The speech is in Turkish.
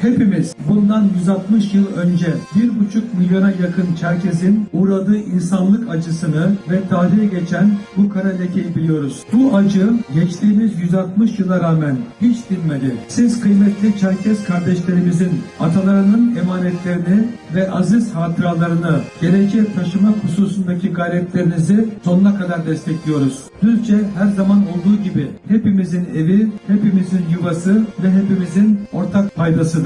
Hepimiz bundan 160 yıl önce 1,5 milyona yakın Çerkez'in uğradığı insanlık acısını ve tarihe geçen bu kara lekeyi biliyoruz. Bu acı geçtiğimiz 160 yıla rağmen hiç dinmedi. Siz kıymetli Çerkez kardeşlerimizin atalarının emanetlerini ve aziz hatıralarını geleceğe taşımak hususundaki gayretlerinizi sonuna kadar destekliyoruz. Düzce her zaman olduğu gibi hepimizin evi, hepimizin yuvası ve hepimizin ortak paydasıdır.